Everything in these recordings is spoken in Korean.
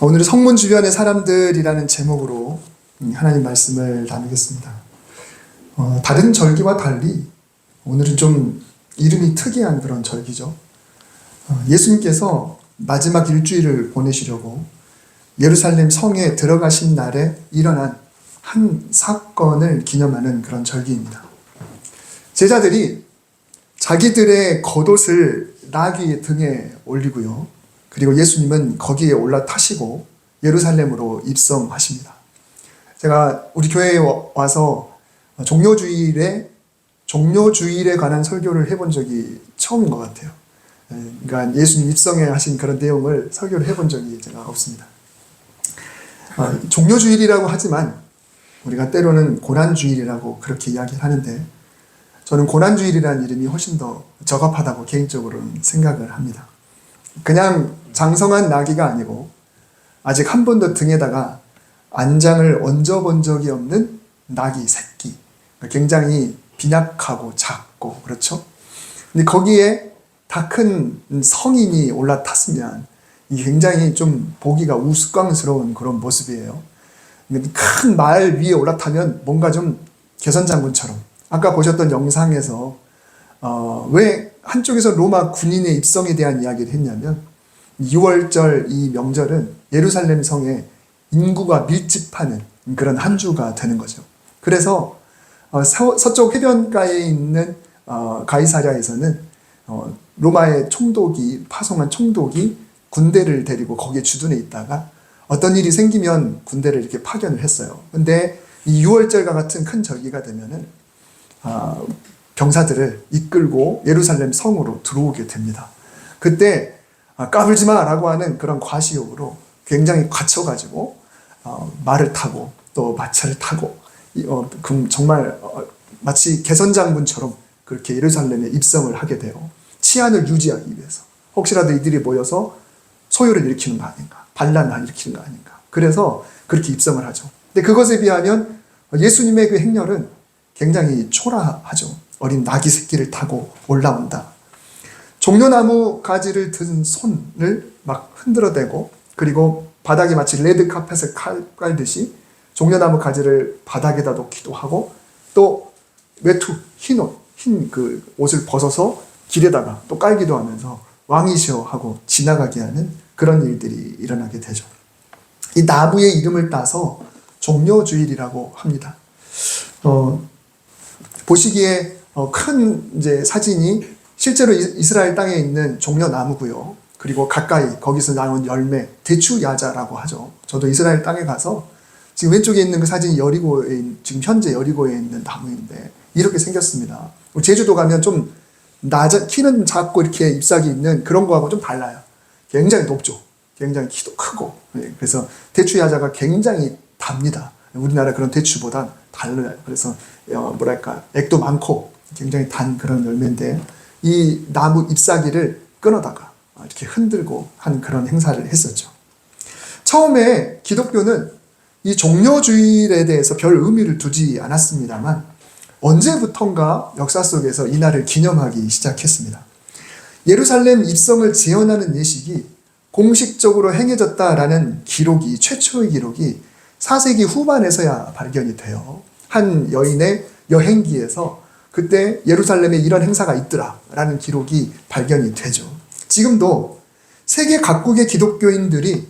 오늘은 성문 주변의 사람들이라는 제목으로 음, 하나님 말씀을 나누겠습니다. 어, 다른 절기와 달리 오늘은 좀 이름이 특이한 그런 절기죠. 어, 예수님께서 마지막 일주일을 보내시려고 예루살렘 성에 들어가신 날에 일어난 한 사건을 기념하는 그런 절기입니다. 제자들이 자기들의 겉옷을 나귀 등에 올리고요. 그리고 예수님은 거기에 올라타시고 예루살렘으로 입성하십니다. 제가 우리 교회에 와- 와서 종료주일에 종료주일에 관한 설교를 해본 적이 처음인 것 같아요. 예, 그러니까 예수님 입성에 하신 그런 내용을 설교를 해본 적이 제가 없습니다. 아, 종료주일이라고 하지만 우리가 때로는 고난주일이라고 그렇게 이야기를 하는데 저는 고난주일이라는 이름이 훨씬 더 적합하다고 개인적으로는 생각을 합니다. 그냥 장성한 나귀가 아니고 아직 한 번도 등에다가 안장을 얹어본 적이 없는 나귀 새끼. 굉장히 빈약하고 작고 그렇죠. 근데 거기에 다 큰 성인이 올라탔으면 굉장히 좀 보기가 우스꽝스러운 그런 모습이에요. 큰 말 위에 올라타면 뭔가 좀 개선장군처럼 아까 보셨던 영상에서 어, 왜 한쪽에서 로마 군인의 입성에 대한 이야기를 했냐면 6월절 이 명절은 예루살렘 성에 인구가 밀집하는 그런 한 주가 되는 거죠. 그래서 어, 서, 서쪽 해변가에 있는 어, 가이사랴에서는 어, 로마의 총독이 파송한 총독이 군대를 데리고 거기에 주둔해 있다가 어떤 일이 생기면 군대를 이렇게 파견을 했어요. 근데 이 6월절과 같은 큰 절기가 되면은 아, 병사들을 이끌고 예루살렘 성으로 들어오게 됩니다. 그때 아, 까불지 마라고 하는 그런 과시욕으로 굉장히 갇혀가지고 어, 말을 타고 또 마차를 타고 이, 어, 그 정말 어, 마치 개선장군처럼 그렇게 예루살렘에 입성을 하게 돼요. 치안을 유지하기 위해서 혹시라도 이들이 모여서 소요를 일으키는 거 아닌가, 반란을 일으키는 거 아닌가. 그래서 그렇게 입성을 하죠. 근데 그것에 비하면 예수님의 그 행렬은 굉장히 초라하죠. 어린 나귀 새끼를 타고 올라온다. 종려나무 가지를 든 손을 막 흔들어대고 그리고 바닥에 마치 레드 카펫을 칼- 깔듯이 종려나무 가지를 바닥에다 놓기도 하고 또 외투 흰 옷, 흰 그 옷을 벗어서 길에다가 또 깔기도 하면서 왕이시여 하고 지나가게 하는 그런 일들이 일어나게 되죠. 이 나무의 이름을 따서 종려주일이라고 합니다. 어, 보시기에 어, 큰 이제 사진이 실제로 이- 이스라엘 땅에 있는 종려 나무고요. 그리고 가까이 거기서 나온 열매 대추 야자라고 하죠. 저도 이스라엘 땅에 가서 지금 왼쪽에 있는 그 사진이 여리고에 있- 지금 현재 여리고에 있는 나무인데 이렇게 생겼습니다. 제주도 가면 좀 낮은 키는 작고 이렇게 잎사귀 있는 그런 거하고 좀 달라요. 굉장히 높죠. 굉장히 키도 크고 예, 그래서 대추 야자가 굉장히 답니다. 우리나라 그런 대추보다 달라요. 그래서 어, 뭐랄까 액도 많고 굉장히 단 그런 열매인데 이 나무 잎사귀를 끊어다가 이렇게 흔들고 한 그런 행사를 했었죠. 처음에 기독교는 이 종려주일에 대해서 별 의미를 두지 않았습니다만 언제부턴가 역사 속에서 이 날을 기념하기 시작했습니다. 예루살렘 입성을 재현하는 예식이 공식적으로 행해졌다라는 기록이 최초의 기록이 4세기 후반에서야 발견이 돼요. 한 여인의 여행기에서 그때 예루살렘에 이런 행사가 있더라라는 기록이 발견이 되죠. 지금도 세계 각국의 기독교인들이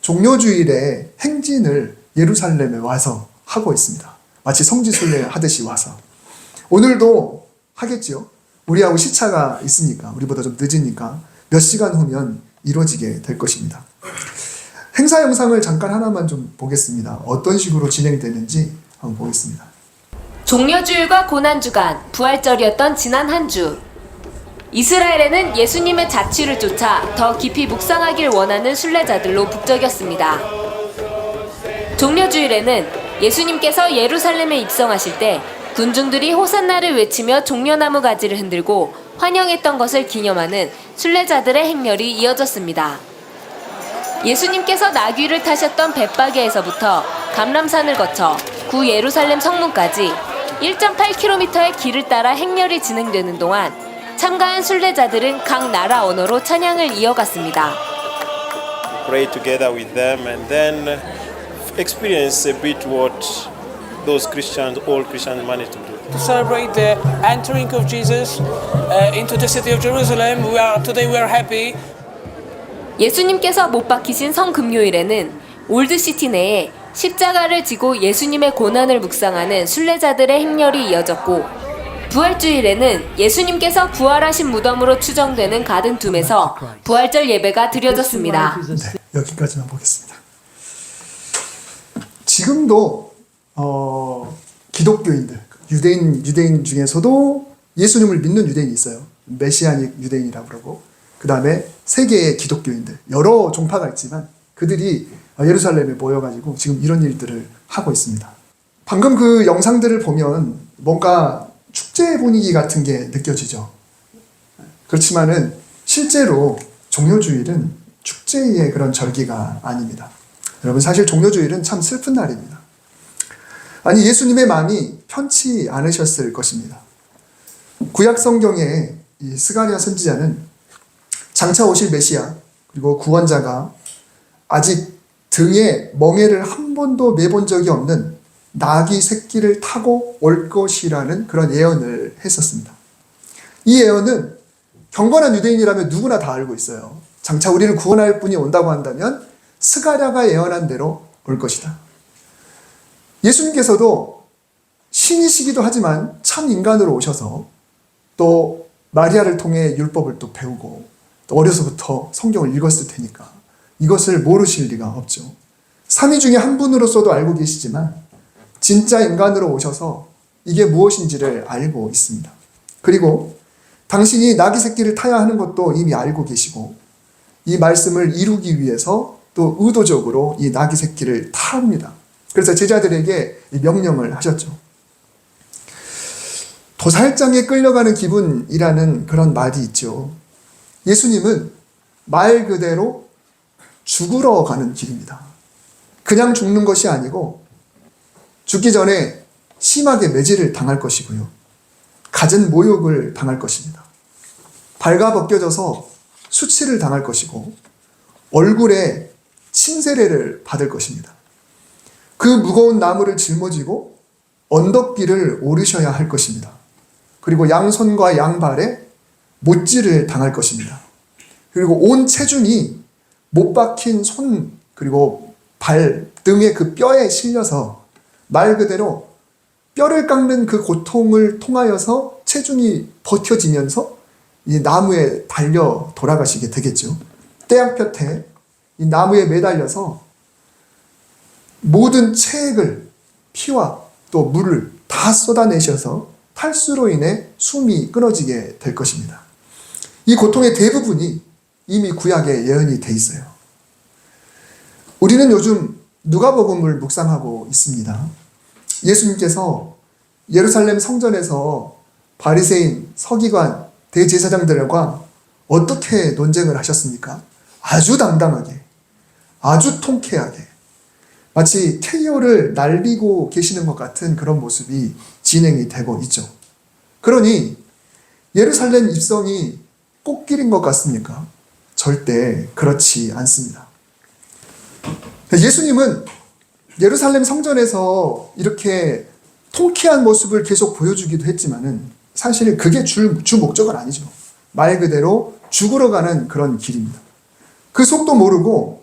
종료주일에 행진을 예루살렘에 와서 하고 있습니다. 마치 성지순례 하듯이 와서. 오늘도 하겠지요. 우리하고 시차가 있으니까, 우리보다 좀 늦으니까 몇 시간 후면 이루어지게 될 것입니다. 행사 영상을 잠깐 하나만 좀 보겠습니다. 어떤 식으로 진행되는지 한번 보겠습니다. 종려주일과 고난주간, 부활절이었던 지난 한 주. 이스라엘에는 예수님의 자취를 쫓아 더 깊이 묵상하길 원하는 순례자들로 북적였습니다. 종려주일에는 예수님께서 예루살렘에 입성하실 때 군중들이 호산나를 외치며 종려나무 가지를 흔들고 환영했던 것을 기념하는 순례자들의 행렬이 이어졌습니다. 예수님께서 나귀를 타셨던 벳바게에서부터 감람산을 거쳐 구 예루살렘 성문까지 1.8km의 길을 따라 행렬이 진행되는 동안 참가한 순례자들은 각 나라 언어로 찬양을 이어갔습니다. pray together with them, and then experience a bit what those Christians, all Christians, managed to do. to celebrate the entering of Jesus uh, into the city of Jerusalem. We are today we are happy 예수님께서 못 박히신 성금요일에는 올드시티 내에 십자가를 지고 예수님의 고난을 묵상하는 순례자들의 행렬이 이어졌고 부활주일에는 예수님께서 부활하신 무덤으로 추정되는 가든툼에서 부활절 예배가 드려졌습니다. 네, 여기까지만 보겠습니다. 지금도 어, 기독교인들, 유대인 유대인 중에서도 예수님을 믿는 유대인이 있어요. 메시아닉 유대인이라고 그러고 그 다음에 세계의 기독교인들 여러 종파가 있지만 그들이 예루살렘에 모여가지고 지금 이런 일들을 하고 있습니다. 방금 그 영상들을 보면 뭔가 축제 분위기 같은 게 느껴지죠. 그렇지만은 실제로 종료주일은 축제의 그런 절기가 아닙니다. 여러분 사실 종료주일은 참 슬픈 날입니다. 아니 예수님의 마음이 편치 않으셨을 것입니다. 구약 성경에 이 스가랴 선지자는 장차 오실 메시아 그리고 구원자가 아직 등에 멍에를 한 번도 매본 적이 없는 나귀 새끼를 타고 올 것이라는 그런 예언을 했었습니다. 이 예언은 경건한 유대인이라면 누구나 다 알고 있어요. 장차 우리를 구원할 분이 온다고 한다면 스가랴가 예언한 대로 올 것이다. 예수님께서도 신이시기도 하지만 참 인간으로 오셔서 또 마리아를 통해 율법을 또 배우고 또 어려서부터 성경을 읽었을 테니까 이것을 모르실 리가 없죠. 삼위 중에 한 분으로서도 알고 계시지만 진짜 인간으로 오셔서 이게 무엇인지를 알고 있습니다. 그리고 당신이 나귀 새끼를 타야 하는 것도 이미 알고 계시고 이 말씀을 이루기 위해서 또 의도적으로 이 나귀 새끼를 탑니다. 그래서 제자들에게 이 명령을 하셨죠. 도살장에 끌려가는 기분이라는 그런 말이 있죠. 예수님은 말 그대로 죽으러 가는 길입니다. 그냥 죽는 것이 아니고 죽기 전에 심하게 매질을 당할 것이고요. 갖은 모욕을 당할 것입니다. 발가벗겨져서 수치를 당할 것이고 얼굴에 침세례를 받을 것입니다. 그 무거운 나무를 짊어지고 언덕길을 오르셔야 할 것입니다. 그리고 양손과 양발에 못질을 당할 것입니다. 그리고 온 체중이 못 박힌 손 그리고 발 등의 그 뼈에 실려서 말 그대로 뼈를 깎는 그 고통을 통하여서 체중이 버텨지면서 이 나무에 달려 돌아가시게 되겠죠. 떼양볕에 이 나무에 매달려서 모든 체액을 피와 또 물을 다 쏟아내셔서 탈수로 인해 숨이 끊어지게 될 것입니다. 이 고통의 대부분이 이미 구약에 예언이 돼 있어요. 우리는 요즘 누가복음을 묵상하고 있습니다. 예수님께서 예루살렘 성전에서 바리새인, 서기관, 대제사장들과 어떻게 논쟁을 하셨습니까? 아주 당당하게, 아주 통쾌하게, 마치 KO를 날리고 계시는 것 같은 그런 모습이 진행이 되고 있죠. 그러니 예루살렘 입성이 꽃길인 것 같습니까? 절대 그렇지 않습니다. 예수님은 예루살렘 성전에서 이렇게 통쾌한 모습을 계속 보여주기도 했지만은 사실은 그게 주, 주 목적은 아니죠. 말 그대로 죽으러 가는 그런 길입니다. 그 속도 모르고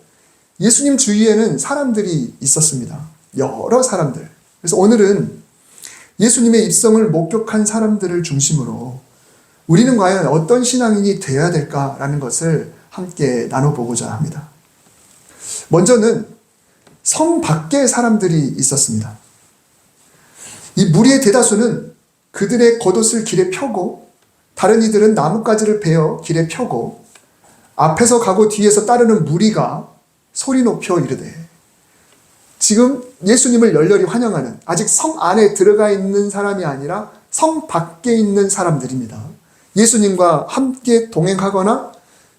예수님 주위에는 사람들이 있었습니다. 여러 사람들. 그래서 오늘은 예수님의 입성을 목격한 사람들을 중심으로 우리는 과연 어떤 신앙인이 되어야 될까라는 것을 함께 나눠보고자 합니다. 먼저는 성 밖에 사람들이 있었습니다. 이 무리의 대다수는 그들의 겉옷을 길에 펴고 다른 이들은 나뭇가지를 베어 길에 펴고 앞에서 가고 뒤에서 따르는 무리가 소리 높여 이르되 지금 예수님을 열렬히 환영하는 아직 성 안에 들어가 있는 사람이 아니라 성 밖에 있는 사람들입니다. 예수님과 함께 동행하거나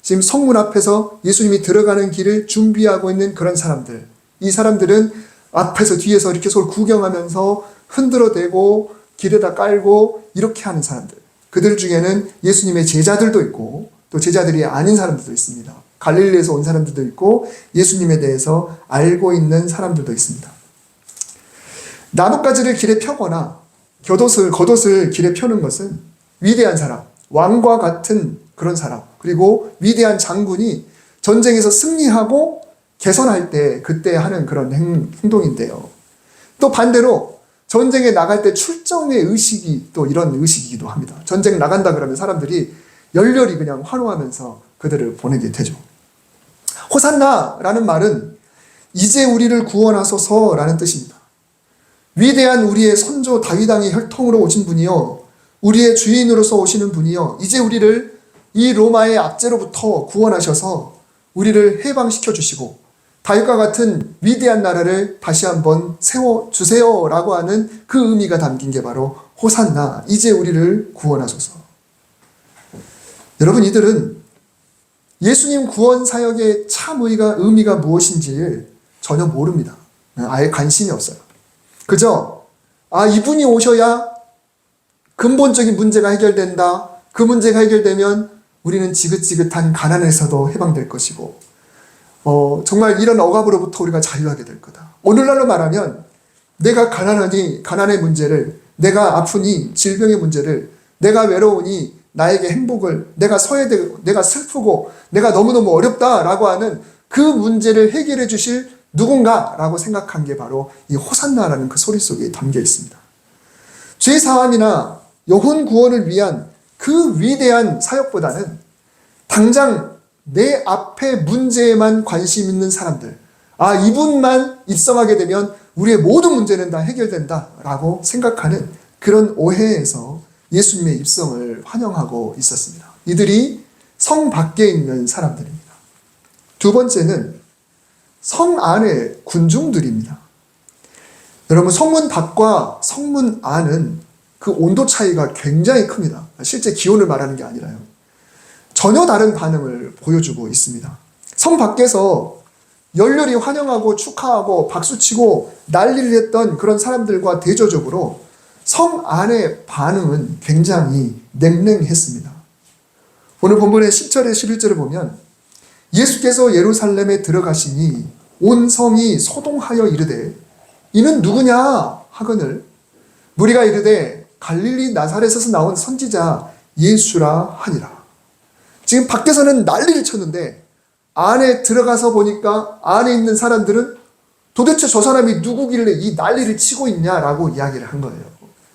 지금 성문 앞에서 예수님이 들어가는 길을 준비하고 있는 그런 사람들. 이 사람들은 앞에서 뒤에서 이렇게 서로 구경하면서 흔들어 대고 길에다 깔고 이렇게 하는 사람들. 그들 중에는 예수님의 제자들도 있고 또 제자들이 아닌 사람들도 있습니다. 갈릴리에서 온 사람들도 있고 예수님에 대해서 알고 있는 사람들도 있습니다. 나뭇가지를 길에 펴거나 겉옷을 겉옷을 길에 펴는 것은 위대한 사람, 왕과 같은 그런 사람, 그리고 위대한 장군이 전쟁에서 승리하고 개선할 때 그때 하는 그런 행, 행동인데요. 또 반대로 전쟁에 나갈 때 출정의 의식이 또 이런 의식이기도 합니다. 전쟁 나간다 그러면 사람들이 열렬히 그냥 환호하면서 그들을 보내게 되죠. 호산나라는 말은 이제 우리를 구원하소서라는 뜻입니다. 위대한 우리의 선조 다윗 왕의 혈통으로 오신 분이요 우리의 주인으로서 오시는 분이요 이제 우리를 이 로마의 압제로부터 구원하셔서 우리를 해방시켜 주시고 다윗과 같은 위대한 나라를 다시 한번 세워 주세요라고 하는 그 의미가 담긴 게 바로 호산나 이제 우리를 구원하소서. 여러분 이들은 예수님 구원 사역의 참 의가 의미가 무엇인지 전혀 모릅니다. 아예 관심이 없어요. 그저 아 이분이 오셔야 근본적인 문제가 해결된다. 그 문제가 해결되면 우리는 지긋지긋한 가난에서도 해방될 것이고 어, 정말 이런 억압으로부터 우리가 자유하게 될 거다. 오늘날로 말하면 내가 가난하니 가난의 문제를 내가 아프니 질병의 문제를 내가 외로우니 나에게 행복을 내가 서해되고 내가 슬프고 내가 너무너무 어렵다라고 하는 그 문제를 해결해 주실 누군가라고 생각한 게 바로 이 호산나라는 그 소리 속에 담겨 있습니다. 죄 사함이나 영혼 구원을 위한 그 위대한 사역보다는 당장 내 앞에 문제에만 관심 있는 사람들, 아, 이분만 입성하게 되면 우리의 모든 문제는 다 해결된다 라고 생각하는 그런 오해에서 예수님의 입성을 환영하고 있었습니다. 이들이 성 밖에 있는 사람들입니다. 두 번째는 성 안의 군중들입니다. 여러분, 성문 밖과 성문 안은 그 온도 차이가 굉장히 큽니다. 실제 기온을 말하는 게 아니라요. 전혀 다른 반응을 보여주고 있습니다. 성 밖에서 열렬히 환영하고 축하하고 박수치고 난리를 했던 그런 사람들과 대조적으로 성 안의 반응은 굉장히 냉랭했습니다. 오늘 본문의 10절에 11절을 보면 예수께서 예루살렘에 들어가시니 온 성이 소동하여 이르되 이는 누구냐 하거늘 무리가 이르되 갈릴리 나사렛에서 나온 선지자 예수라 하니라. 지금 밖에서는 난리를 쳤는데 안에 들어가서 보니까 안에 있는 사람들은 도대체 저 사람이 누구길래 이 난리를 치고 있냐라고 이야기를 한 거예요.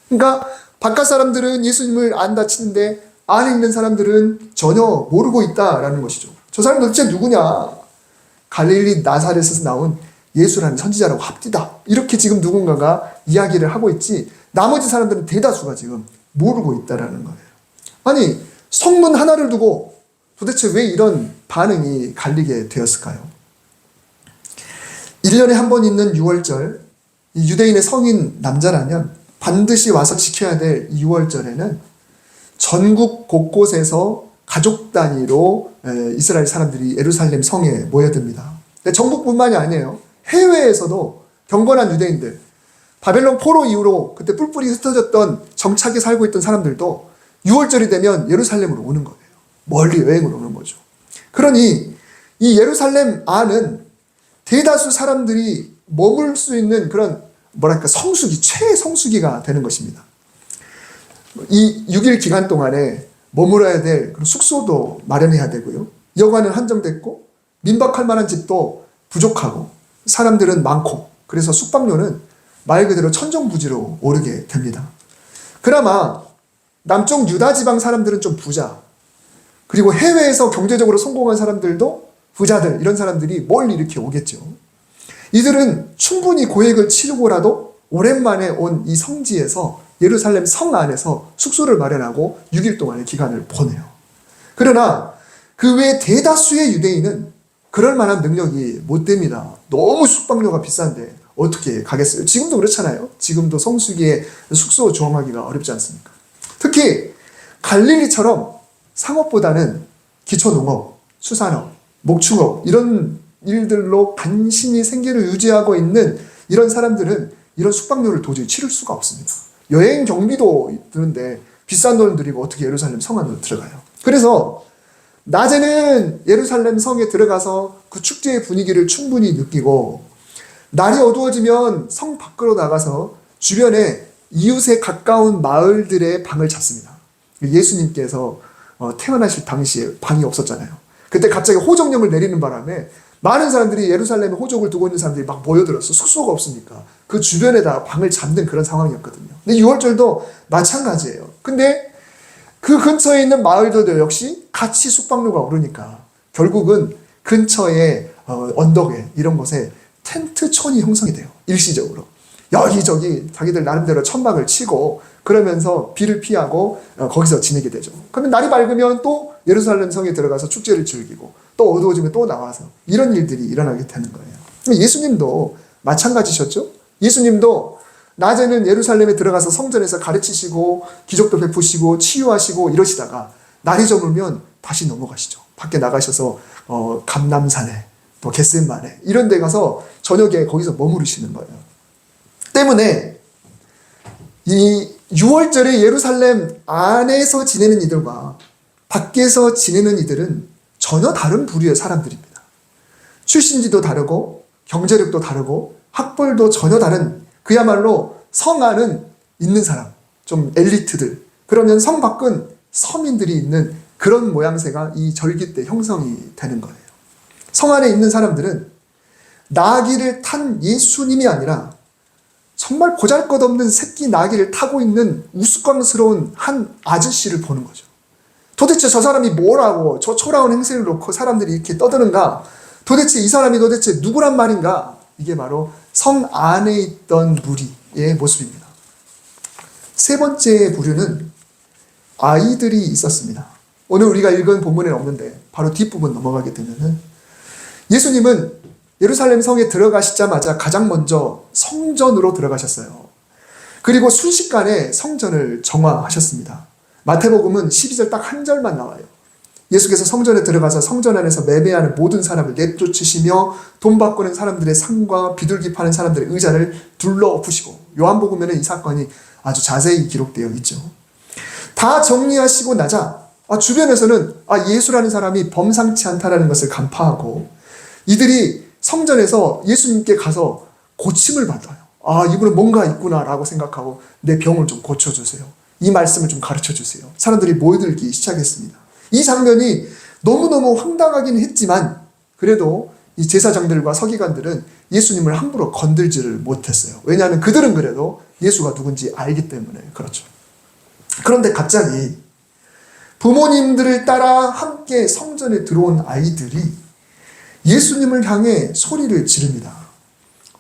그러니까 바깥 사람들은 예수님을 안다 치는데 안에 있는 사람들은 전혀 모르고 있다라는 것이죠. 저 사람 도대체 누구냐? 갈릴리 나사렛에서 나온 예수라는 선지자라고 합디다. 이렇게 지금 누군가가 이야기를 하고 있지 나머지 사람들은 대다수가 지금 모르고 있다라는 거예요. 아니 성문 하나를 두고 도대체 왜 이런 반응이 갈리게 되었을까요? 1년에 한 번 있는 6월절, 이 유대인의 성인 남자라면 반드시 와서 지켜야 될 6월절에는 전국 곳곳에서 가족 단위로 에, 이스라엘 사람들이 예루살렘 성에 모여듭니다. 전국뿐만이 아니에요. 해외에서도 경건한 유대인들, 바벨론 포로 이후로 그때 뿔뿔이 흩어졌던 정착에 살고 있던 사람들도 6월절이 되면 예루살렘으로 오는 거예요. 멀리 여행을 오는 거죠. 그러니 이 예루살렘 안은 대다수 사람들이 머물 수 있는 그런 뭐랄까 성수기 최성수기가 되는 것입니다. 이 6일 기간 동안에 머물어야 될 그런 숙소도 마련해야 되고요. 여관은 한정됐고 민박할 만한 집도 부족하고 사람들은 많고 그래서 숙박료는 말 그대로 천정부지로 오르게 됩니다. 그나마 남쪽 유다 지방 사람들은 좀 부자 그리고 해외에서 경제적으로 성공한 사람들도 부자들 이런 사람들이 멀리 이렇게 오겠죠. 이들은 충분히 고액을 치르고라도 오랜만에 온 이 성지에서 예루살렘 성 안에서 숙소를 마련하고 6일 동안의 기간을 보내요. 그러나 그 외 대다수의 유대인은 그럴 만한 능력이 못 됩니다. 너무 숙박료가 비싼데 어떻게 가겠어요? 지금도 그렇잖아요. 지금도 성수기에 숙소 조항하기가 어렵지 않습니까? 특히 갈릴리처럼 상업보다는 기초농업, 수산업, 목축업 이런 일들로 간신히 생계를 유지하고 있는 이런 사람들은 이런 숙박료를 도저히 치를 수가 없습니다. 여행 경비도 드는데 비싼 돈을 들이고 어떻게 예루살렘 성 안으로 들어가요? 그래서 낮에는 예루살렘 성에 들어가서 그 축제의 분위기를 충분히 느끼고 날이 어두워지면 성 밖으로 나가서 주변에 이웃에 가까운 마을들의 방을 찾습니다. 예수님께서 어, 태어나실 당시에 방이 없었잖아요. 그때 갑자기 호정령을 내리는 바람에 많은 사람들이 예루살렘에 호적을 두고 있는 사람들이 막 모여들었어. 숙소가 없으니까. 그 주변에다 방을 잡는 그런 상황이었거든요. 근데 6월절도 마찬가지예요. 근데 그 근처에 있는 마을들도 역시 같이 숙박료가 오르니까 결국은 근처에 어, 언덕에 이런 곳에 텐트촌이 형성이 돼요. 일시적으로. 여기저기 자기들 나름대로 천막을 치고 그러면서 비를 피하고 어, 거기서 지내게 되죠. 그러면 날이 밝으면 또 예루살렘 성에 들어가서 축제를 즐기고 또 어두워지면 또 나와서 이런 일들이 일어나게 되는 거예요. 예수님도 마찬가지셨죠? 예수님도 낮에는 예루살렘에 들어가서 성전에서 가르치시고 기적도 베푸시고 치유하시고 이러시다가 날이 저물면 다시 넘어가시죠. 밖에 나가셔서 어, 감남산에 또 겟셋만에 이런 데 가서 저녁에 거기서 머무르시는 거예요. 때문에 이 6월절에 예루살렘 안에서 지내는 이들과 밖에서 지내는 이들은 전혀 다른 부류의 사람들입니다. 출신지도 다르고 경제력도 다르고 학벌도 전혀 다른 그야말로 성 안은 있는 사람, 좀 엘리트들. 그러면 성 밖은 서민들이 있는 그런 모양새가 이 절기 때 형성이 되는 거예요. 성 안에 있는 사람들은 나귀를 탄 예수님이 아니라 정말 보잘것없는 새끼 나귀를 타고 있는 우스꽝스러운 한 아저씨를 보는 거죠. 도대체 저 사람이 뭐라고 저 초라한 행세를 놓고 사람들이 이렇게 떠드는가? 도대체 이 사람이 도대체 누구란 말인가? 이게 바로 성 안에 있던 무리의 모습입니다. 세 번째 부류는 아이들이 있었습니다. 오늘 우리가 읽은 본문에는 없는데 바로 뒷부분 넘어가게 되면은 예수님은 예루살렘 성에 들어가시자마자 가장 먼저 성전으로 들어가셨어요. 그리고 순식간에 성전을 정화하셨습니다. 마태복음은 12절 딱 한 절만 나와요. 예수께서 성전에 들어가서 성전 안에서 매매하는 모든 사람을 내쫓으시며 돈 바꾸는 사람들의 상과 비둘기 파는 사람들의 의자를 둘러 엎으시고 요한복음에는 이 사건이 아주 자세히 기록되어 있죠. 다 정리하시고 나자 아, 주변에서는 아, 예수라는 사람이 범상치 않다라는 것을 간파하고 이들이 성전에서 예수님께 가서 고침을 받아요. 아, 이분은 뭔가 있구나라고 생각하고 내 병을 좀 고쳐주세요. 이 말씀을 좀 가르쳐 주세요. 사람들이 모여들기 시작했습니다. 이 장면이 너무너무 황당하긴 했지만 그래도 이 제사장들과 서기관들은 예수님을 함부로 건들지를 못했어요. 왜냐하면 그들은 그래도 예수가 누군지 알기 때문에 그렇죠. 그런데 갑자기 부모님들을 따라 함께 성전에 들어온 아이들이 예수님을 향해 소리를 지릅니다.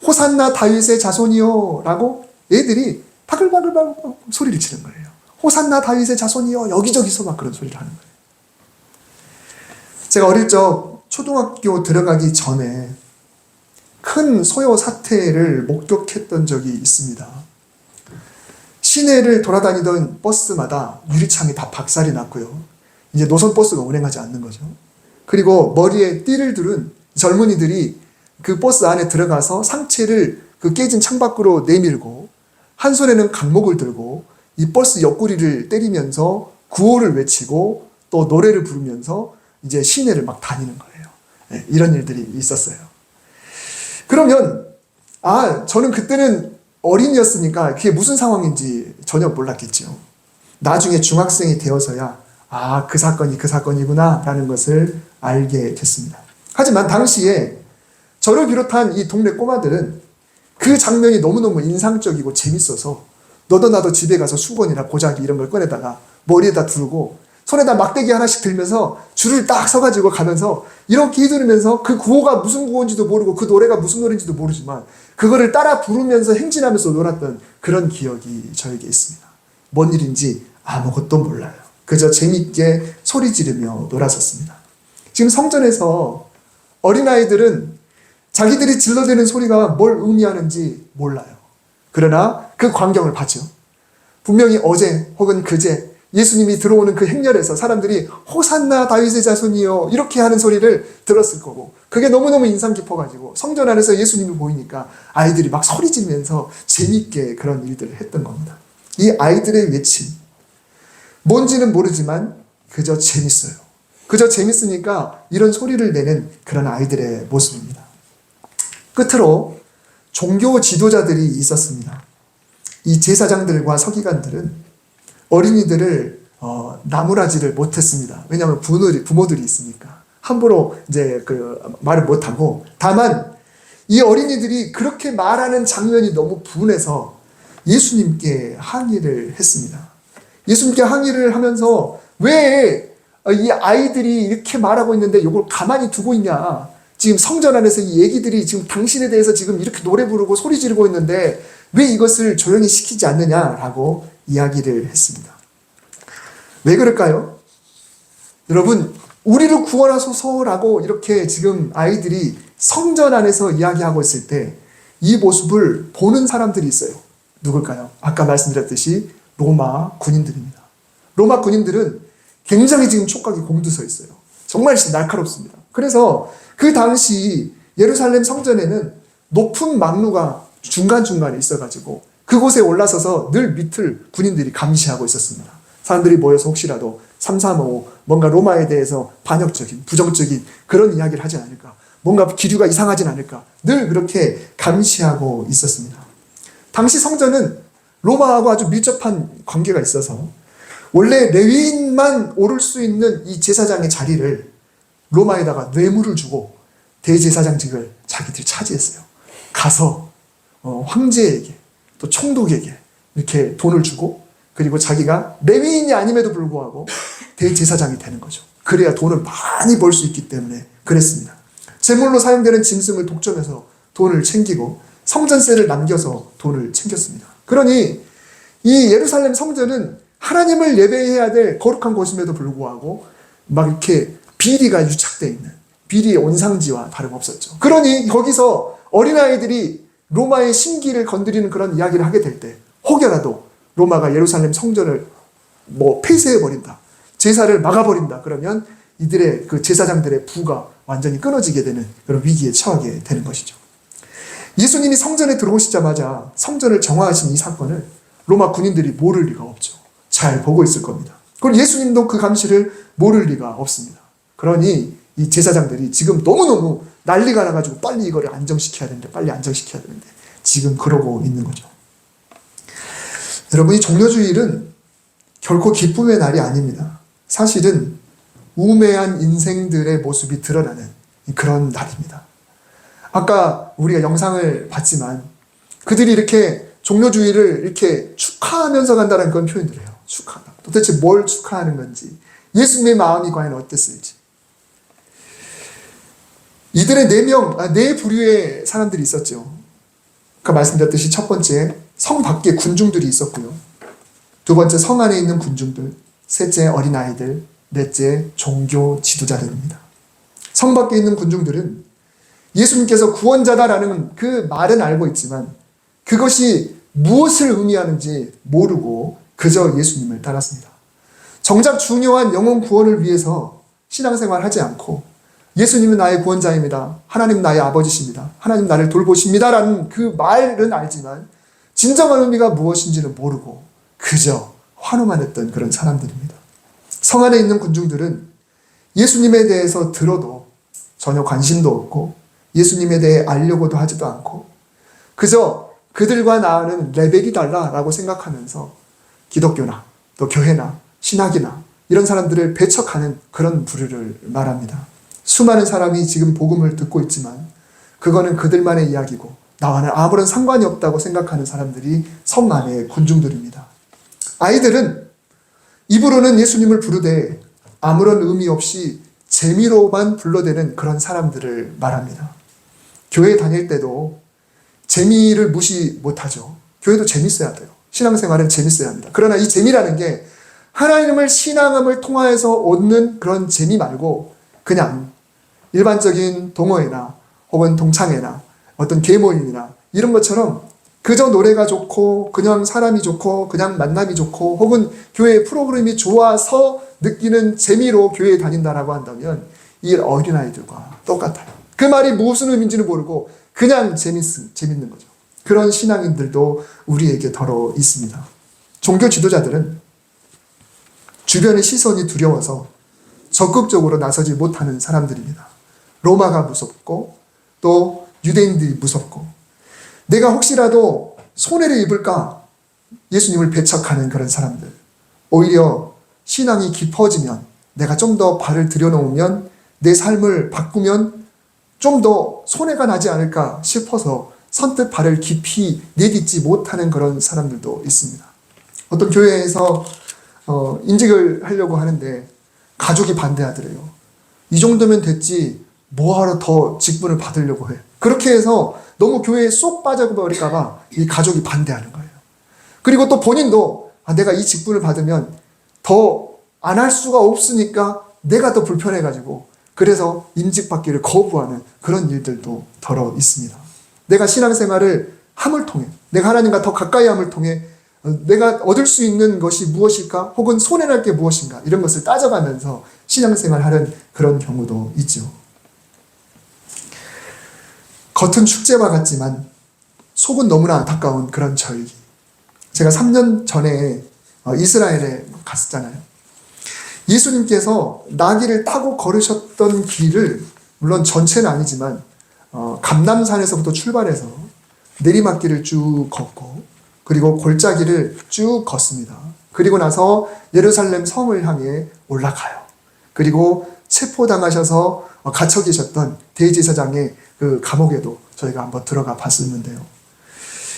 호산나 다윗의 자손이요 라고 애들이 바글바글바글 소리를 지른 거예요. 호산나 다윗의 자손이요 여기저기서 막 그런 소리를 하는 거예요. 제가 어릴 적 초등학교 들어가기 전에 큰 소요 사태를 목격했던 적이 있습니다. 시내를 돌아다니던 버스마다 유리창이 다 박살이 났고요. 이제 노선 버스가 운행하지 않는 거죠. 그리고 머리에 띠를 두른 젊은이들이 그 버스 안에 들어가서 상체를 그 깨진 창밖으로 내밀고 한 손에는 강목을 들고 이 버스 옆구리를 때리면서 구호를 외치고 또 노래를 부르면서 이제 시내를 막 다니는 거예요. 네, 이런 일들이 있었어요. 그러면 아 저는 그때는 어린이였으니까 그게 무슨 상황인지 전혀 몰랐겠죠. 나중에 중학생이 되어서야 아 그 사건이 그 사건이구나라는 것을 알게 됐습니다. 하지만 당시에 저를 비롯한 이 동네 꼬마들은 그 장면이 너무너무 인상적이고 재밌어서 너도 나도 집에 가서 수건이나 고자기 이런 걸 꺼내다가 머리에다 두르고 손에다 막대기 하나씩 들면서 줄을 딱 서가지고 가면서 이렇게 휘두르면서 그 구호가 무슨 구호인지도 모르고 그 노래가 무슨 노래인지도 모르지만 그거를 따라 부르면서 행진하면서 놀았던 그런 기억이 저에게 있습니다. 뭔 일인지 아무것도 몰라요. 그저 재밌게 소리 지르며 놀았었습니다. 지금 성전에서 어린아이들은 자기들이 질러대는 소리가 뭘 의미하는지 몰라요. 그러나 그 광경을 봤죠. 분명히 어제 혹은 그제 예수님이 들어오는 그 행렬에서 사람들이 호산나 다윗의 자손이여 이렇게 하는 소리를 들었을 거고 그게 너무너무 인상 깊어가지고 성전 안에서 예수님이 보이니까 아이들이 막 소리 지르면서 재밌게 그런 일들을 했던 겁니다. 이 아이들의 외침 뭔지는 모르지만 그저 재밌어요. 그저 재밌으니까 이런 소리를 내는 그런 아이들의 모습입니다. 끝으로 종교 지도자들이 있었습니다. 이 제사장들과 서기관들은 어린이들을 어, 나무라지를 못했습니다. 왜냐하면 부모들이, 부모들이 있으니까 함부로 이제 그 말을 못하고 다만 이 어린이들이 그렇게 말하는 장면이 너무 분해서 예수님께 항의를 했습니다. 예수님께 항의를 하면서 왜 이 아이들이 이렇게 말하고 있는데 이걸 가만히 두고 있냐? 지금 성전 안에서 이 얘기들이 지금 당신에 대해서 지금 이렇게 노래 부르고 소리 지르고 있는데 왜 이것을 조용히 시키지 않느냐라고 이야기를 했습니다. 왜 그럴까요? 여러분, 우리를 구원하소서라고 이렇게 지금 아이들이 성전 안에서 이야기하고 있을 때 이 모습을 보는 사람들이 있어요. 누굴까요? 아까 말씀드렸듯이 로마 군인들입니다. 로마 군인들은 굉장히 지금 촉각이 공두서 있어요. 정말 날카롭습니다. 그래서 그 당시 예루살렘 성전에는 높은 망루가 중간중간에 있어가지고 그곳에 올라서서 늘 밑을 군인들이 감시하고 있었습니다. 사람들이 모여서 혹시라도 335 뭔가 로마에 대해서 반역적인 부정적인 그런 이야기를 하지 않을까 뭔가 기류가 이상하진 않을까 늘 그렇게 감시하고 있었습니다. 당시 성전은 로마하고 아주 밀접한 관계가 있어서 원래 레위인만 오를 수 있는 이 제사장의 자리를 로마에다가 뇌물을 주고 대제사장직을 자기들이 차지했어요. 가서 어, 황제에게 또 총독에게 이렇게 돈을 주고 그리고 자기가 레위인이 아님에도 불구하고 대제사장이 되는 거죠. 그래야 돈을 많이 벌 수 있기 때문에 그랬습니다. 제물로 사용되는 짐승을 독점해서 돈을 챙기고 성전세를 남겨서 돈을 챙겼습니다. 그러니 이 예루살렘 성전은 하나님을 예배해야 될 거룩한 곳임에도 불구하고 막 이렇게 비리가 유착되어 있는 비리의 온상지와 다름없었죠. 그러니 거기서 어린아이들이 로마의 신기를 건드리는 그런 이야기를 하게 될 때 혹여라도 로마가 예루살렘 성전을 뭐 폐쇄해버린다. 제사를 막아버린다. 그러면 이들의 그 제사장들의 부가 완전히 끊어지게 되는 그런 위기에 처하게 되는 것이죠. 예수님이 성전에 들어오시자마자 성전을 정화하신 이 사건을 로마 군인들이 모를 리가 없죠. 잘 보고 있을 겁니다. 그리고 예수님도 그 감시를 모를 리가 없습니다. 그러니 이 제사장들이 지금 너무너무 난리가 나가지고 빨리 이거를 안정시켜야 되는데, 빨리 안정시켜야 되는데, 지금 그러고 있는 거죠. 여러분, 이 종료주일은 결코 기쁨의 날이 아닙니다. 사실은 우매한 인생들의 모습이 드러나는 그런 날입니다. 아까 우리가 영상을 봤지만 그들이 이렇게 종료주의를 이렇게 축하하면서 간다는 그런 표현들을 해요. 축하다. 도대체 뭘 축하하는 건지, 예수님의 마음이 과연 어땠을지. 이들의 네 명, 아, 네 부류의 사람들이 있었죠. 아까 말씀드렸듯이 첫 번째, 성 밖에 군중들이 있었고요. 두 번째, 성 안에 있는 군중들. 셋째, 어린아이들. 넷째, 종교 지도자들입니다. 성 밖에 있는 군중들은 예수님께서 구원자다라는 그 말은 알고 있지만 그것이 무엇을 의미하는지 모르고 그저 예수님을 따랐습니다. 정작 중요한 영혼 구원을 위해서 신앙생활 하지 않고 예수님은 나의 구원자입니다. 하나님 나의 아버지십니다. 하나님 나를 돌보십니다. 라는 그 말은 알지만 진정한 의미가 무엇인지는 모르고 그저 환호만 했던 그런 사람들입니다. 성 안에 있는 군중들은 예수님에 대해서 들어도 전혀 관심도 없고 예수님에 대해 알려고도 하지도 않고 그저 그들과 나는 레벨이 달라라고 생각하면서 기독교나 또 교회나 신학이나 이런 사람들을 배척하는 그런 부류를 말합니다. 수많은 사람이 지금 복음을 듣고 있지만 그거는 그들만의 이야기고 나와는 아무런 상관이 없다고 생각하는 사람들이 성 안의 군중들입니다. 아이들은 입으로는 예수님을 부르되 아무런 의미 없이 재미로만 불러대는 그런 사람들을 말합니다. 교회 다닐 때도 재미를 무시 못하죠. 교회도 재밌어야 돼요. 신앙생활은 재밌어야 합니다. 그러나 이 재미라는 게 하나님을 신앙함을 통하여서 얻는 그런 재미 말고 그냥 일반적인 동호회나 혹은 동창회나 어떤 계모임이나 이런 것처럼 그저 노래가 좋고 그냥 사람이 좋고 그냥 만남이 좋고 혹은 교회 프로그램이 좋아서 느끼는 재미로 교회에 다닌다라고 한다면 이 어린아이들과 똑같아요. 그 말이 무슨 의미인지는 모르고 그냥 재밌, 재밌는 거죠. 그런 신앙인들도 우리에게 더러 있습니다. 종교 지도자들은 주변의 시선이 두려워서 적극적으로 나서지 못하는 사람들입니다. 로마가 무섭고 또 유대인들이 무섭고 내가 혹시라도 손해를 입을까 예수님을 배척하는 그런 사람들. 오히려 신앙이 깊어지면 내가 좀 더 발을 들여놓으면 내 삶을 바꾸면 좀 더 손해가 나지 않을까 싶어서 선뜻 발을 깊이 내딛지 못하는 그런 사람들도 있습니다. 어떤 교회에서 어, 인직을 하려고 하는데 가족이 반대하더래요. 이 정도면 됐지 뭐하러 더 직분을 받으려고 해. 그렇게 해서 너무 교회에 쏙 빠져버릴까봐 이 가족이 반대하는 거예요. 그리고 또 본인도 아, 내가 이 직분을 받으면 더 안 할 수가 없으니까 내가 더 불편해가지고 그래서 임직받기를 거부하는 그런 일들도 더러 있습니다. 내가 신앙생활을 함을 통해 내가 하나님과 더 가까이 함을 통해 어, 내가 얻을 수 있는 것이 무엇일까 혹은 손해날 게 무엇인가 이런 것을 따져가면서 신앙생활하는 그런 경우도 있죠. 겉은 축제와 같지만 속은 너무나 안타까운 그런 절기. 제가 3년 전에 어, 이스라엘에 갔었잖아요. 예수님께서 나귀를 타고 걸으셨던 길을 물론 전체는 아니지만 어, 감남산에서부터 출발해서 내리막길을 쭉 걷고 그리고 골짜기를 쭉 걷습니다. 그리고 나서 예루살렘 성을 향해 올라가요. 그리고 체포당하셔서 어, 갇혀 계셨던 대제사장의 그 감옥에도 저희가 한번 들어가 봤었는데요.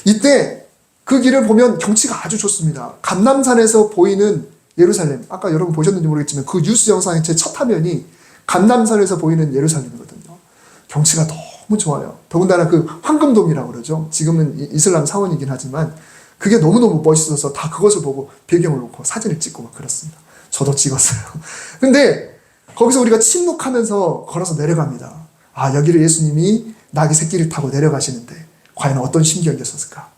이때 그 길을 보면 경치가 아주 좋습니다. 감남산에서 보이는 예루살렘. 아까 여러분 보셨는지 모르겠지만 그 뉴스 영상의 제 첫 화면이 감남산에서 보이는 예루살렘이거든요. 경치가 너무 좋아요. 더군다나 그 황금돔이라고 그러죠. 지금은 이- 이슬람 사원이긴 하지만 그게 너무너무 멋있어서 다 그것을 보고 배경을 놓고 사진을 찍고 막 그렇습니다. 저도 찍었어요. 근데 거기서 우리가 침묵하면서 걸어서 내려갑니다. 아, 여기를 예수님이 나귀 새끼를 타고 내려가시는데 과연 어떤 심경이었을까?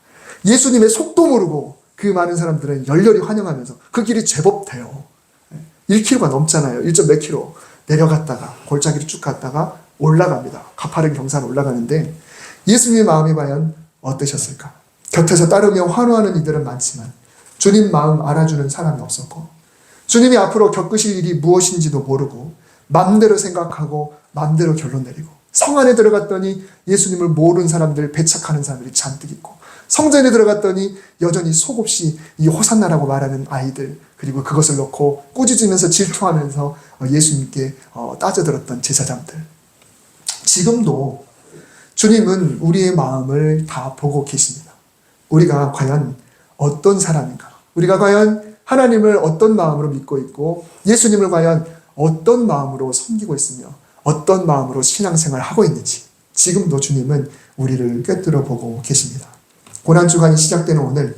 예수님의 속도 모르고 그 많은 사람들은 열렬히 환영하면서 그 길이 제법 돼요. 1km가 넘잖아요. 1점 몇 킬로. 내려갔다가 골짜기를 쭉 갔다가 올라갑니다. 가파른 경사를 올라가는데 예수님의 마음이 과연 어떠셨을까? 곁에서 따르며 환호하는 이들은 많지만 주님 마음 알아주는 사람이 없었고 주님이 앞으로 겪으실 일이 무엇인지도 모르고 맘대로 생각하고 맘대로 결론 내리고 성 안에 들어갔더니 예수님을 모르는 사람들 배척하는 사람들이 잔뜩 있고 성전에 들어갔더니 여전히 속없이 이 호산나라고 말하는 아이들 그리고 그것을 놓고 꾸짖으면서 질투하면서 어, 예수님께 어, 따져들었던 제사장들 지금도 주님은 우리의 마음을 다 보고 계십니다. 우리가 과연 어떤 사람인가? 우리가 과연 하나님을 어떤 마음으로 믿고 있고 예수님을 과연 어떤 마음으로 섬기고 있으며 어떤 마음으로 신앙생활을 하고 있는지 지금도 주님은 우리를 꿰뚫어 보고 계십니다. 고난 주간이 시작되는 오늘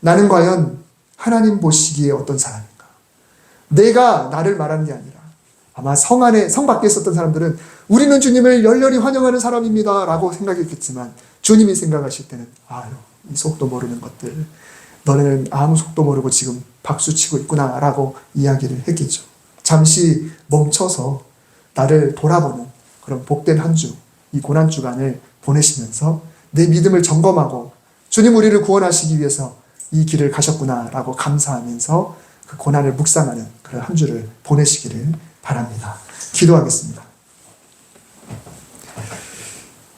나는 과연 하나님 보시기에 어떤 사람인가? 내가 나를 말하는 게 아니라 아마 성 안에 성 밖에 있었던 사람들은 우리는 주님을 열렬히 환영하는 사람입니다 라고 생각했겠지만 주님이 생각하실 때는 아유 이 속도 모르는 것들 너네는 아무 속도 모르고 지금 박수 치고 있구나 라고 이야기를 했겠죠. 잠시 멈춰서 나를 돌아보는 그런 복된 한 주, 이 고난 주간을 보내시면서 내 믿음을 점검하고 주님 우리를 구원하시기 위해서 이 길을 가셨구나라고 감사하면서 그 고난을 묵상하는 그런 한 주를 보내시기를 바랍니다. 기도하겠습니다.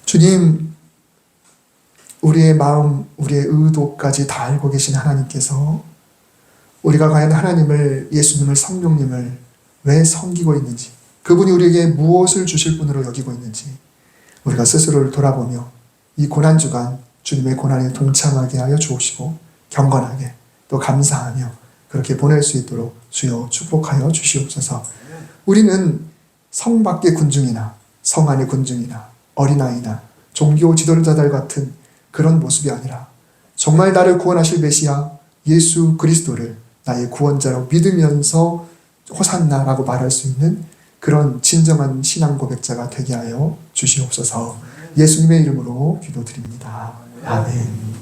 주님, 우리의 마음, 우리의 의도까지 다 알고 계신 하나님께서 우리가 과연 하나님을, 예수님을, 성령님을 왜 섬기고 있는지, 그분이 우리에게 무엇을 주실 분으로 여기고 있는지, 우리가 스스로를 돌아보며 이 고난주간 주님의 고난에 동참하게 하여 주옵시고, 경건하게 또 감사하며 그렇게 보낼 수 있도록 주여 축복하여 주시옵소서. 우리는 성 밖의 군중이나 성 안의 군중이나 어린아이나 종교 지도자들 같은 그런 모습이 아니라 정말 나를 구원하실 메시아 예수 그리스도를 나의 구원자로 믿으면서 호산나라고 말할 수 있는 그런 진정한 신앙 고백자가 되게 하여 주시옵소서 예수님의 이름으로 기도드립니다. 아멘.